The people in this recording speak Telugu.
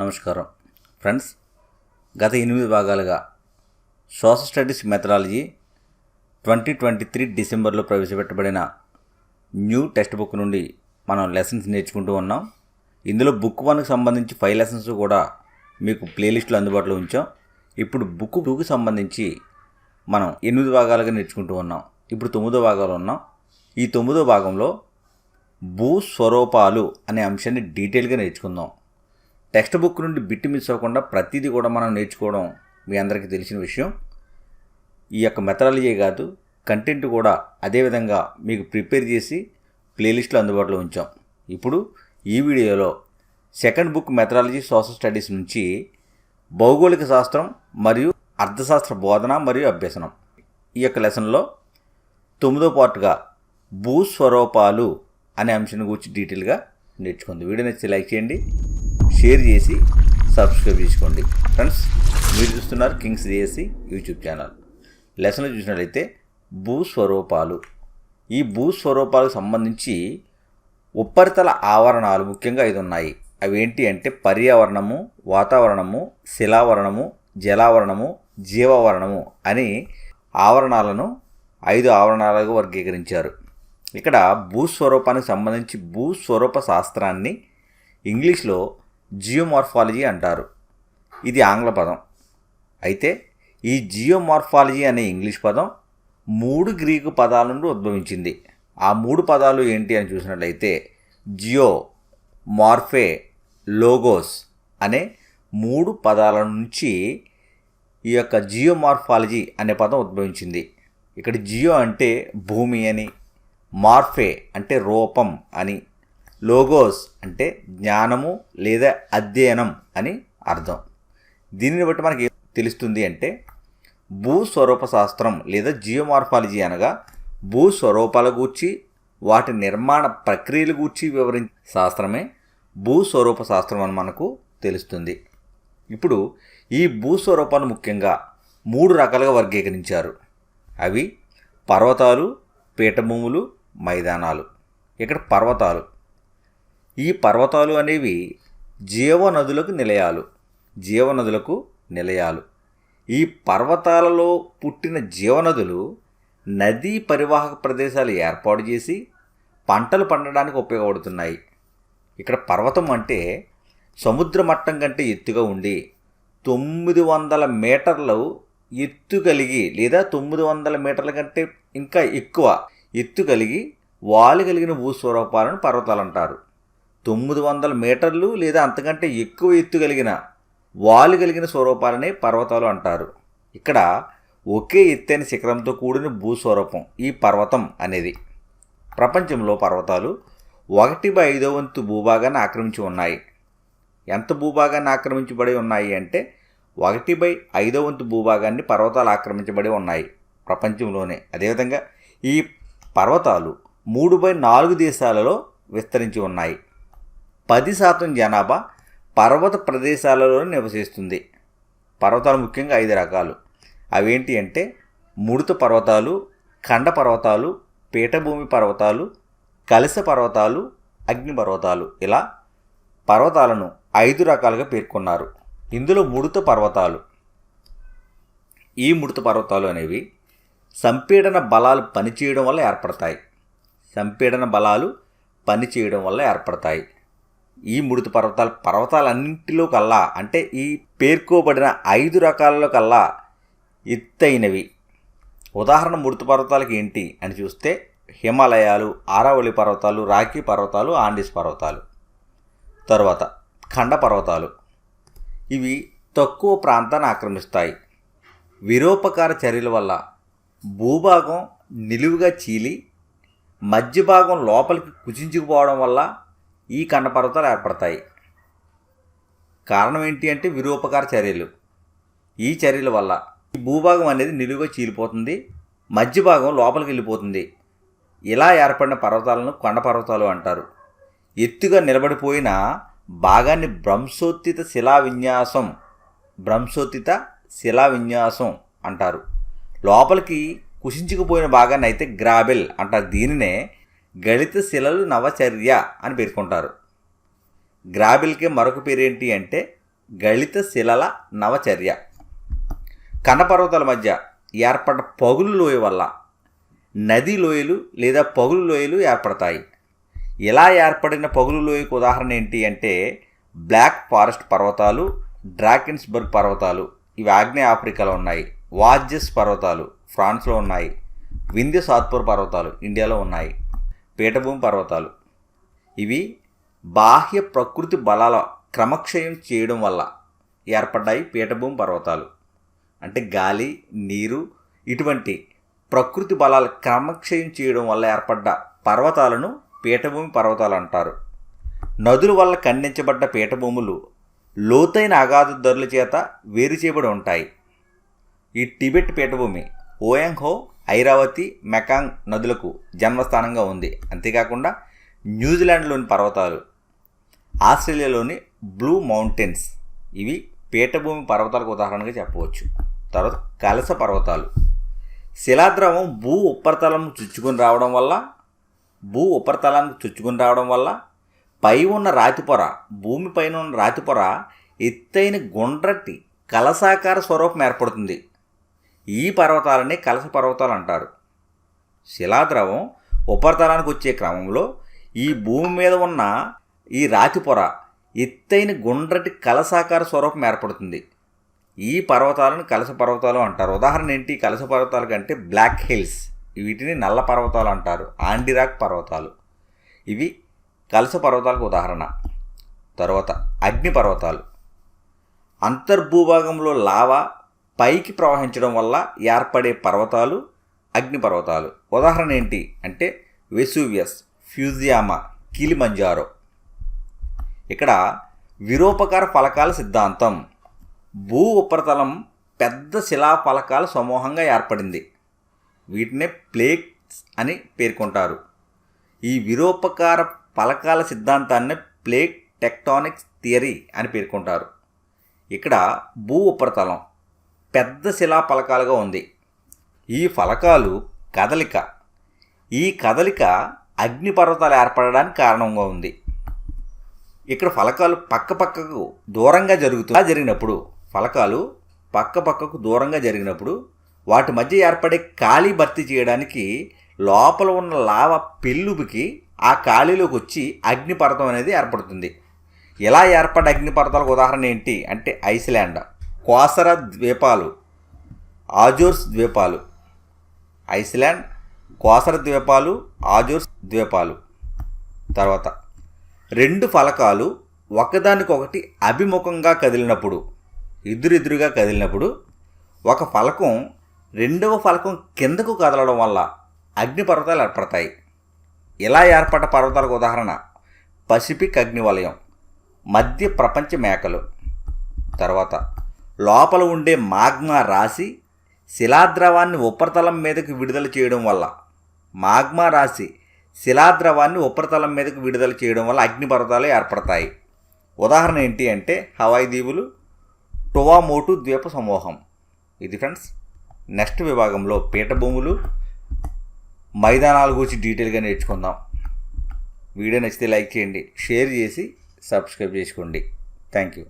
నమస్కారం. ఫ్రెండ్స్ గత ఎనిమిది భాగాలుగా social studies methodology twenty twenty three డిసెంబర్లో ప్రవేశపెట్టబడిన న్యూ టెక్స్ట్ బుక్ నుండి మనం లెసన్స్ నేర్చుకుంటూ ఉన్నాం. ఇందులో బుక్ వన్కి సంబంధించి ఫైవ్ లెసన్స్ కూడా మీకు ప్లేలిస్ట్లో అందుబాటులో ఉంచాం. ఇప్పుడు బుక్ టూకి సంబంధించి మనం ఎనిమిది భాగాలుగా నేర్చుకుంటూ ఉన్నాం. ఇప్పుడు తొమ్మిదో భాగాలు ఉన్నాం. ఈ తొమ్మిదో భాగంలో భూస్వరూపాలు అనే అంశాన్ని డీటెయిల్గా నేర్చుకుందాం. టెక్స్ట్ బుక్ నుండి బిట్ మిస్ అవ్వకుండా ప్రతిదీ కూడా మనం నేర్చుకోవడం మీ అందరికీ తెలిసిన విషయం. ఈ యొక్క మెథడాలజీ కాదు కంటెంట్ కూడా అదేవిధంగా మీకు ప్రిపేర్ చేసి ప్లేలిస్ట్లో అందుబాటులో ఉంచాం. ఇప్పుడు ఈ వీడియోలో second book methodology social studies నుంచి భౌగోళిక శాస్త్రం మరియు అర్థశాస్త్ర బోధన మరియు అభ్యసనం. ఈ యొక్క లెసన్లో తొమ్మిదో పార్ట్గా భూస్వరూపాలు అనే అంశాన్ని గురించి డీటెయిల్గా నేర్చుకుంది. వీడియో నచ్చితే లైక్ చేయండి. షేర్ చేసి సబ్స్క్రైబ్ చేసుకోండి. ఫ్రెండ్స్ మీరు చూస్తున్నారు కింగ్స్ డిఎస్సి యూట్యూబ్ ఛానల్. లెసన్లో చూసినట్లయితే భూస్వరూపాలు ఈ భూస్వరూపాలకు సంబంధించి ఉపరితల ఆవరణాలు ముఖ్యంగా ఐదు ఉన్నాయి. అవి ఏంటి అంటే పర్యావరణము వాతావరణము శిలావరణము జలావరణము జీవావరణము అని ఆవరణాలను ఐదు ఆవరణాలుగా వర్గీకరించారు. ఇక్కడ భూస్వరూపానికి సంబంధించి భూస్వరూప శాస్త్రాన్ని ఇంగ్లీష్లో జియోమార్ఫాలజీ అంటారు. ఇది ఆంగ్ల పదం. అయితే ఈ జియోమార్ఫాలజీ అనే ఇంగ్లీష్ పదం మూడు గ్రీకు పదాల నుండి ఉద్భవించింది. ఆ మూడు పదాలు ఏంటి అని చూసినట్లయితే జియో మార్ఫే లోగోస్ అనే మూడు పదాల నుంచి ఈ యొక్క జియోమార్ఫాలజీ అనే పదం ఉద్భవించింది. ఇక్కడ జియో అంటే భూమి అని మార్ఫే అంటే రూపం అని లోగోస్ అంటే జ్ఞానము లేదా అధ్యయనం అని అర్థం. దీనిని బట్టి మనకి తెలుస్తుంది అంటే భూస్వరూప శాస్త్రం లేదా జియోమార్ఫాలజీ అనగా భూస్వరూపాల గూర్చి వాటి నిర్మాణ ప్రక్రియల గూర్చి వివరించే శాస్త్రమే భూస్వరూప శాస్త్రం అని మనకు తెలుస్తుంది. ఇప్పుడు ఈ భూస్వరూపాలు ముఖ్యంగా మూడు రకాలుగా వర్గీకరించారు. అవి పర్వతాలు పీఠభూములు మైదానాలు. ఇక్కడ పర్వతాలు ఈ పర్వతాలు అనేవి జీవనదులకు నిలయాలు జీవనదులకు నిలయాలు. ఈ పర్వతాలలో పుట్టిన జీవనదులు నదీ పరివాహక ప్రదేశాలు ఏర్పాటు చేసి పంటలు పండడానికి ఉపయోగపడుతున్నాయి. ఇక్కడ పర్వతం అంటే సముద్ర మట్టం కంటే ఎత్తుగా ఉండి తొమ్మిది వందల మీటర్లు ఎత్తు కలిగి లేదా తొమ్మిది వందల మీటర్ల కంటే ఇంకా ఎక్కువ ఎత్తు కలిగి వాలు కలిగిన భూస్వరూపాలను పర్వతాలు అంటారు. తొమ్మిది వందల మీటర్లు లేదా అంతకంటే ఎక్కువ ఎత్తు కలిగిన వాలు కలిగిన స్వరూపాలనే పర్వతాలు అంటారు. ఇక్కడ ఒకే ఎత్తైన శిఖరంతో కూడిన భూస్వరూపం ఈ పర్వతం అనేది. ప్రపంచంలో పర్వతాలు ఒకటి బై ఐదో వంతు భూభాగాన్ని ఆక్రమించి ఉన్నాయి. ఎంత భూభాగాన్ని ఆక్రమించబడి ఉన్నాయి అంటే ఒకటి బై ఐదో వంతు భూభాగాన్ని పర్వతాలు ఆక్రమించబడి ఉన్నాయి ప్రపంచంలోనే. అదేవిధంగా ఈ పర్వతాలు మూడు బై నాలుగు దేశాలలో విస్తరించి ఉన్నాయి. పది శాతం జనాభా పర్వత ప్రదేశాలలో నివసిస్తుంది. పర్వతాలు ముఖ్యంగా ఐదు రకాలు. అవేంటి అంటే ముడత పర్వతాలు ఖండ పర్వతాలు పీఠభూమి పర్వతాలు కలస పర్వతాలు అగ్ని పర్వతాలు. ఇలా పర్వతాలను ఐదు రకాలుగా పేర్కొన్నారు. ఇందులో ముడత పర్వతాలు. ఈ ముడత పర్వతాలు అనేవి సంపీడన బలాలు పనిచేయడం వల్ల ఏర్పడతాయి. సంపీడన బలాలు పనిచేయడం వల్ల ఏర్పడతాయి. ఈ ముడత పర్వతాలు పర్వతాలన్నింటిలో కల్లా అంటే ఈ పేర్కోబడిన ఐదు రకాలలో కల్లా ఎత్తైనవి. ఉదాహరణ ముడత పర్వతాలకు ఏంటి అని చూస్తే హిమాలయాలు ఆరావళి పర్వతాలు రాఖీ పర్వతాలు ఆండీస్ పర్వతాలు. తర్వాత ఖండ పర్వతాలు. ఇవి తక్కువ ప్రాంతాన్ని ఆక్రమిస్తాయి. విరూపకార చర్యల వల్ల భూభాగం నిలువుగా చీలి మధ్య భాగం లోపలికి కుచించుకుపోవడం వల్ల ఈ కండపర్వతాలు ఏర్పడతాయి. కారణం ఏంటి అంటే విరూపకార చర్యలు. ఈ చర్యల వల్ల ఈ భూభాగం అనేది నిలువుగా చీలిపోతుంది. మధ్య భాగం లోపలికి వెళ్ళిపోతుంది. ఇలా ఏర్పడిన పర్వతాలను కొండ పర్వతాలు అంటారు. ఎత్తుగా నిలబడిపోయిన భాగాన్ని భ్రంశోత్తిత శిలా విన్యాసం భ్రంశోత్తిత శిలా విన్యాసం అంటారు. లోపలికి కుషించుకుపోయిన భాగాన్ని అయితే గ్రాబెల్ అంటారు. దీనినే గళిత శిలలు నవచర్య అని పేర్కొంటారు. గ్రాబిల్కి మరొక పేరు ఏంటి అంటే గళిత శిలల నవచర్య. కన్నపర్వతాల మధ్య ఏర్పడ్డ పగులు లోయ వల్ల నది లోయలు లేదా పగులు లోయలు ఏర్పడతాయి. ఇలా ఏర్పడిన పగులు లోయకు ఉదాహరణ ఏంటి అంటే బ్లాక్ ఫారెస్ట్ పర్వతాలు డ్రాకిన్స్బర్గ్ పర్వతాలు ఇవి ఆగ్నేయ ఆఫ్రికాలో ఉన్నాయి. వాజెస్ పర్వతాలు ఫ్రాన్స్లో ఉన్నాయి. వింధ్య సాత్పూర్ పర్వతాలు ఇండియాలో ఉన్నాయి. పీఠభూమి పర్వతాలు. ఇవి బాహ్య ప్రకృతి బలాల క్రమక్షయం చేయడం వల్ల ఏర్పడ్డాయి పీఠభూమి పర్వతాలు. అంటే గాలి నీరు ఇటువంటి ప్రకృతి బలాల క్రమక్షయం చేయడం వల్ల ఏర్పడ్డ పర్వతాలను పీఠభూమి పర్వతాలు అంటారు. నదుల వల్ల ఖండించబడ్డ పీఠభూములు లోతైన అగాధ ధరల చేత వేరు చేయబడి ఉంటాయి. ఈ టిబెట్ పీఠభూమి ఓయంగ్హో ఐరావతి మెకాంగ్ నదులకు జన్మస్థానంగా ఉంది. అంతేకాకుండా న్యూజిలాండ్లోని పర్వతాలు ఆస్ట్రేలియాలోని బ్లూ మౌంటైన్స్ ఇవి పీఠభూమి పర్వతాలకు ఉదాహరణగా చెప్పవచ్చు. తర్వాత కలస పర్వతాలు. శిలాద్రవం భూ ఉపరితలం చుచ్చుకొని రావడం వల్ల భూ ఉపరితలానికి చుచ్చుకొని రావడం వల్ల పై ఉన్న రాతిపొర భూమిపైన ఉన్న రాతిపొర ఎత్తైన గుండ్రటి కలసాకార స్వరూపం ఏర్పడుతుంది. ఈ పర్వతాలని కలస పర్వతాలు అంటారు. శిలాద్రవం ఉపరితలానికి వచ్చే క్రమంలో ఈ భూమి మీద ఉన్న ఈ రాతి పొర ఎత్తైన గుండ్రటి కలసాకార స్వరూపం ఏర్పడుతుంది. ఈ పర్వతాలను కలస పర్వతాలు అంటారు. ఉదాహరణ ఏంటి? కలస పర్వతాలు కంటే బ్లాక్ హిల్స్ వీటిని నల్ల పర్వతాలు అంటారు. ఆండిరాక్ పర్వతాలు. ఇవి కలస పర్వతాలకు ఉదాహరణ. తర్వాత అగ్ని పర్వతాలు. అంతర్భూభాగంలో లావా పైకి ప్రవహించడం వల్ల ఏర్పడే పర్వతాలు అగ్నిపర్వతాలు ఉదాహరణ ఏంటి అంటే వెసూవియస్ ఫ్యూజియామా కిలిమంజారో. ఇక్కడ విరూపకార ఫలకాల సిద్ధాంతం. భూ ఉపరితలం పెద్ద శిలా ఫలకాల సమూహంగా ఏర్పడింది. వీటినే ప్లేక్స్ అని పేర్కొంటారు. ఈ విరూపకార ఫలకాల సిద్ధాంతాన్ని ప్లేక్ టెక్టానిక్స్ థియరీ అని పేర్కొంటారు. ఇక్కడ భూ ఉపరితలం పెద్ద శిలా ఫలకాలుగా ఉంది. ఈ ఫలకాలు కదలిక. ఈ కదలిక అగ్నిపర్వతాలు ఏర్పడడానికి కారణంగా ఉంది. ఇక్కడ ఫలకాలు పక్క పక్కకు దూరంగా జరుగుతూ జరిగినప్పుడు ఫలకాలు పక్క పక్కకు దూరంగా జరిగినప్పుడు వాటి మధ్య ఏర్పడే ఖాళీ భర్తీ చేయడానికి లోపల ఉన్న లావ పెళ్ళుబికి ఆ ఖాళీలోకి వచ్చి అగ్నిపర్వతం అనేది ఏర్పడుతుంది. ఇలా ఏర్పడ్డ అగ్నిపర్వతాలకు ఉదాహరణ ఏంటి? అంటే ఐస్లాండ్. కోసర ద్వీపాలు ఆజోర్స్ ద్వీపాలు ఐస్లాండ్ కోసర ద్వీపాలు ఆజోర్స్ ద్వీపాలు. తర్వాత రెండు ఫలకాలు ఒకదానికొకటి అభిముఖంగా కదిలినప్పుడు ఎదురెదురుగా కదిలినప్పుడు ఒక ఫలకం రెండవ ఫలకం కిందకు కదలడం వల్ల అగ్నిపర్వతాలు ఏర్పడతాయి. ఇలా ఏర్పడ్డ పర్వతాలకు ఉదాహరణ పసిఫిక్ అగ్నివలయం మధ్య ప్రపంచ మేకలు. తర్వాత లోపల ఉండే మాగ్మా రాశి శిలాద్రవాన్ని ఉపరితలం మీదకు విడుదల చేయడం వల్ల. మాగ్మా రాశి శిలాద్రవాన్ని ఉపరితలం మీదకు విడుదల చేయడం వల్ల అగ్నిపర్వతాలు ఏర్పడతాయి. ఉదాహరణ ఏంటి అంటే హవాయి దీవులు టువామోటు ద్వీప సమూహం. ఇది ఫ్రెండ్స్ నెక్స్ట్ విభాగంలో పీఠభూములు. మైదానాల గురించి డీటెయిల్గా నేర్చుకుందాం. వీడియో నచ్చితే లైక్ చేయండి షేర్ చేసి సబ్స్క్రైబ్ చేసుకోండి. Thank you.